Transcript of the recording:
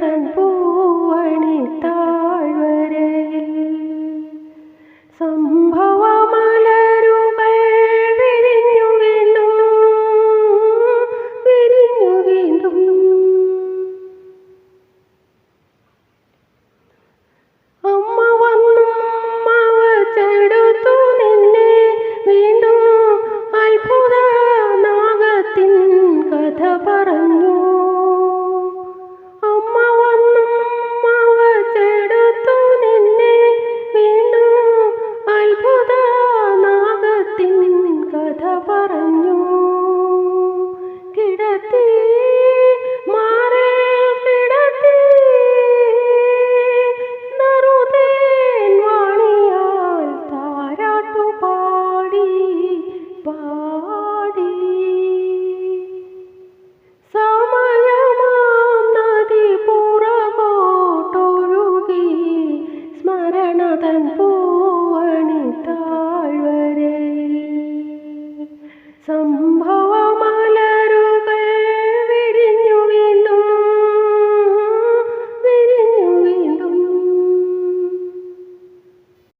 തൻ പൂവണി താഴ്വരയിൽ. സംഭവ മലരുകൾ വിരിഞ്ഞു വീണ്ടും വിരിഞ്ഞു വീണ്ടും അമ്മ വന്നും അവ ചെടുത്തു നിന്നെ വീണ്ടും. അത്ഭുത നാഗത്തിൻ കഥ പറഞ്ഞു. Shambha